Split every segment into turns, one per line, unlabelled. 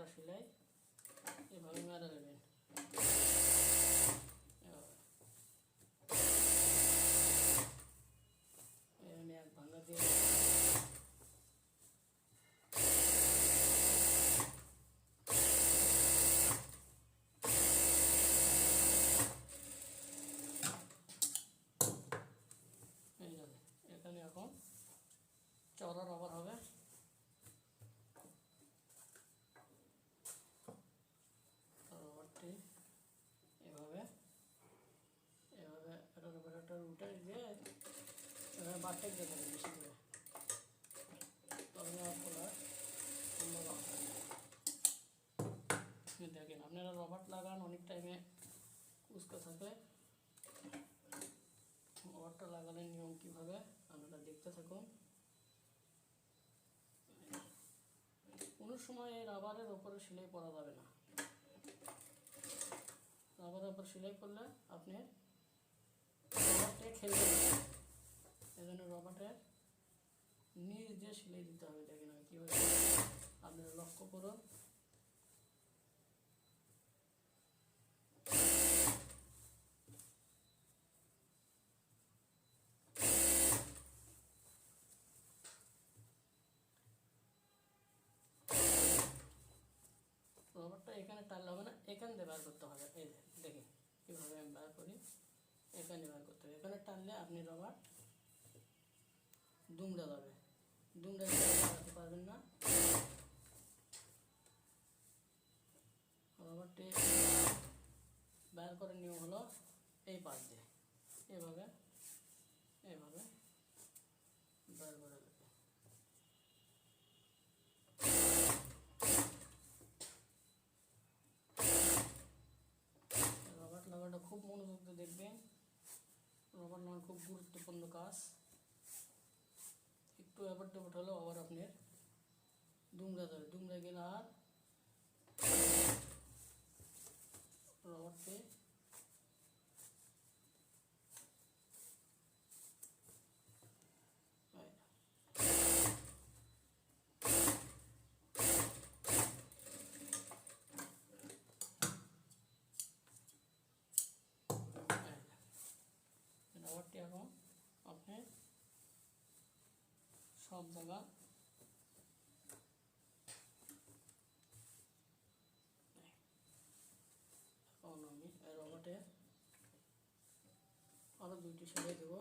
একটা সেলাই এভাবে মেরে এভাবে। এখানে এখানে চওড়া রবার হবে। রবারটি এভাবে এভাবে এটার উপরে একটা উঠে দিয়ে এভাবে বাটে দিয়ে দেবেন বেশি করে। তবে এই দেখেন, আপনারা রবার লাগান, অনেক টাইমে উস্কো থাকে। রবারটা লাগানোর নিয়ম কীভাবে? আপনারা দেখতে থাকুন। কোনো সময় এই রাবারের ওপরে সেলাই করা যাবে না। রাবারের ওপর সেলাই করলে আপনি রবারটা খেলবে এই জন্য নিচ দিয়ে সেলাই দিতে হবে। দেখেন আমি কীভাবে আপনারা লক্ষ্য করুন। রবারটা এখানে টানলে হবে না এখান দিয়ে বার করতে হবে। এই যে, দেখেন কীভাবে আমি বার করি, এখানে বার করতে হবে। এখানে টানলে আপনি রবার দুমড়ে যাবে দুমড়ে লাগাতে পারবেন না। রবারটি বার করার নিয়ম হলো এই পাশ দিয়ে। এভাবে এভাবে বার করে দেবে রবার লাগাটা খুব মনোযোগ দিয়ে দেখবেন। রবার লাগানো খুব গুরুত্বপূর্ণ কাজ। একটু এবার টেপট হলেও আবার আপনার দুমড়ে যাবে দুমড়ে গেলে আর রবারটি এই, এই, রবারটি এখন আপনি সব জায়গা এখন আমি এই রবারটে আরও দুইটি সেলাই দেবো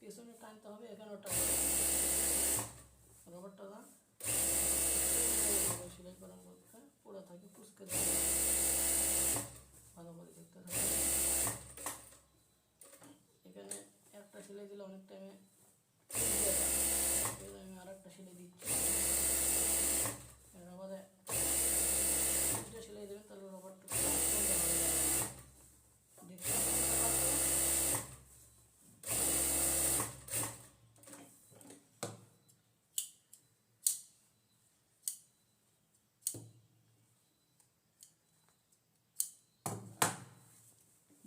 পেছনে টানতে হবে হবে রবারটা না সেলাই করার মধ্যে পোড়া থাকে ফুসকে দেওয়া ভালো করে দেখতে থাকে এখানে একটা সেলাই দিলে অনেক টাইমে আমি আর একটা সেলাই দিচ্ছি। রবারে সেলাই দেবেন, তাহলে রবারটা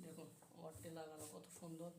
দেখুন ওয়ারটি লাগানো কত সুন্দর।